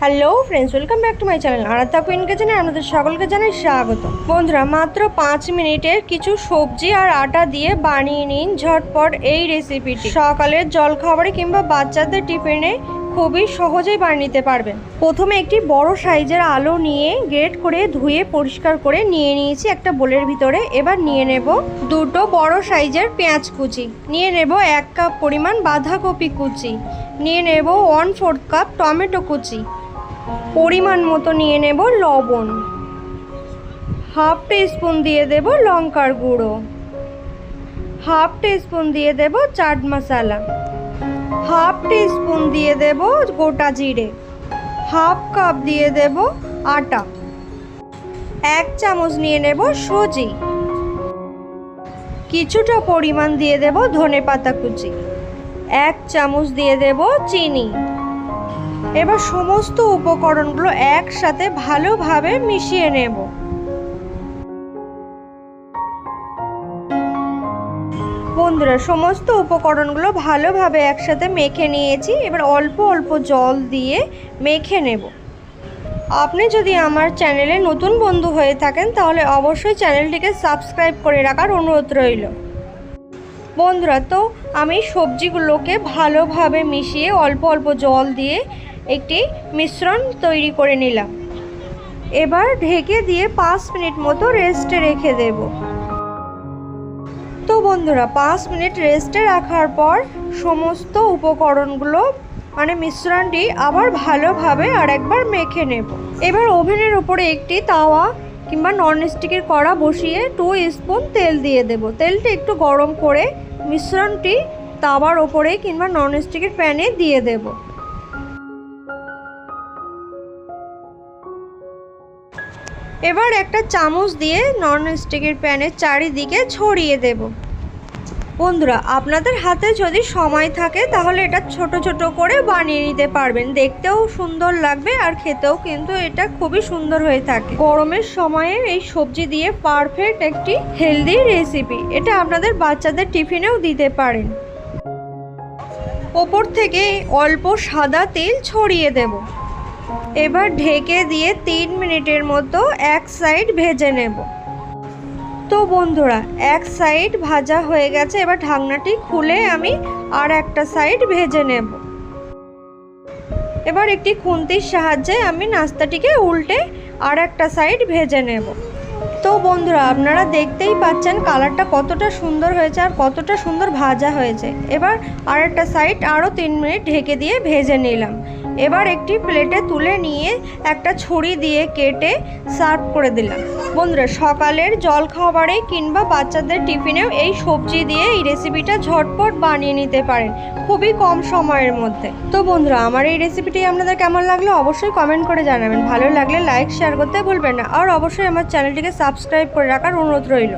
Hello friends welcome back to my channel Aradhya কুইনকে জানাই আপনাদের সকলকে জানাই স্বাগত। বন্ধুরা, মাত্র পাঁচ মিনিটের কিছু সবজি আর আটা দিয়ে বানিয়ে নিন ঝটপট এই রেসিপিটি সকালের জলখাবারে কিংবা বাচ্চাদের টিফিনে খুবই সহজেই বানিয়ে নিতে পারবেন। প্রথমে একটি বড় সাইজের আলু নিয়ে গ্রেট করে ধুয়ে পরিষ্কার করে নিয়ে নিয়েছি একটা বোলের ভিতরে। এবার নিয়ে নেব দুটো বড় সাইজের পেঁয়াজ কুচি। নিয়ে নেব এক কাপ পরিমাণ বাঁধাকপি কুচি। নিয়ে নেব ওয়ান ফোর্থ কাপ টমেটো কুচি। পরিমাণ মতো নিয়ে নেব লবণ। হাফ স্পুন দিয়ে দেব লঙ্কার গুঁড়ো। হাফ স্পুন দিয়ে দেব চাট মশলা। হাফ স্পুন দিয়ে দেব গোটা জিরে। হাফ কাপ দিয়ে দেব আটা। এক চামচ নিয়ে নেব সুজি। কিছুটা পরিমাণ দিয়ে দেব ধনে পাতা কুচি। এক চামচ দিয়ে দেব চিনি। এবার সমস্ত উপকরণগুলো একসাথে ভালোভাবে মিশিয়ে নেব। বন্ধুরা, সমস্ত উপকরণগুলো ভালোভাবে একসাথে মেখে নিয়েছি। এবার অল্প অল্প জল দিয়ে মেখে নেব। আপনি যদি আমার চ্যানেলে নতুন বন্ধু হয়ে থাকেন, তাহলে অবশ্যই চ্যানেলটিকে সাবস্ক্রাইব করে রাখার অনুরোধ রইল। বন্ধুরা, তো আমি সবজিগুলোকে ভালোভাবে মিশিয়ে অল্প অল্প জল দিয়ে একটি মিশ্রণ তৈরি করে নিলাম। এবার ঢেকে দিয়ে পাঁচ মিনিট মতো রেস্টে রেখে দেব। তো বন্ধুরা, পাঁচ মিনিট রেস্টে রাখার পর সমস্ত উপকরণগুলো মানে মিশ্রণটি আবার ভালোভাবে আর একবার মেখে নেব। এবার ওভেনের উপরে একটি তাওয়া কিংবা ননস্টিকের কড়া বসিয়ে টু স্পুন তেল দিয়ে দেব। তেলটি একটু গরম করে মিশ্রণটি তাওয়ার ওপরে কিংবা ননস্টিকের প্যানে দিয়ে দেব। এবার একটা চামচ দিয়ে ননস্টিকের প্যানের চারিদিকে ছড়িয়ে দেব। বন্ধুরা, আপনাদের হাতে যদি সময় থাকে, তাহলে এটা ছোট ছোট করে বানিয়ে নিতে পারবেন। দেখতেও সুন্দর লাগবে আর খেতেও কিন্তু এটা খুবই সুন্দর হয়ে থাকে। গরমের সময়ে এই সবজি দিয়ে পারফেক্ট একটি হেলদি রেসিপি এটা আপনাদের বাচ্চাদের টিফিনেও দিতে পারেন। ওপর থেকে অল্প সাদা তেল ছড়িয়ে দেব। এবার ঢেকে দিয়ে তিন মিনিটের মতো এক সাইড ভেজে নেব। তো বন্ধুরা, এক সাইড ভাজা হয়ে গেছে। এবার ঢাকনাটি খুলে আমি আর একটা সাইড ভেজে নেব। এবার একটি খুন্তির সাহায্যে আমি নাস্তাটিকে উল্টে আর একটা সাইড ভেজে নেব। তো বন্ধুরা, আপনারা দেখতেই পাচ্ছেন কালারটা কতটা সুন্দর হয়েছে আর কতটা সুন্দর ভাজা হয়েছে। এবার আর একটা সাইড আরও তিন মিনিট ঢেকে দিয়ে ভেজে নিলাম। এবার একটি প্লেটে তুলে নিয়ে একটা ছুরি দিয়ে কেটে সার্ভ করে দিলাম। বন্ধুরা, সকালের জল খাবারে কিংবা বাচ্চাদের টিফিনেও এই সবজি দিয়ে এই রেসিপিটা ঝটপট বানিয়ে নিতে পারেন খুবই কম সময়ের মধ্যে। তো বন্ধুরা, আমার এই রেসিপিটি আপনাদের কেমন লাগল অবশ্যই কমেন্ট করে জানাবেন। ভালো লাগলে লাইক, শেয়ার করতে ভুলবেন না। আর অবশ্যই আমার চ্যানেলটিকে সাবস্ক্রাইব করে রাখার অনুরোধ রইল।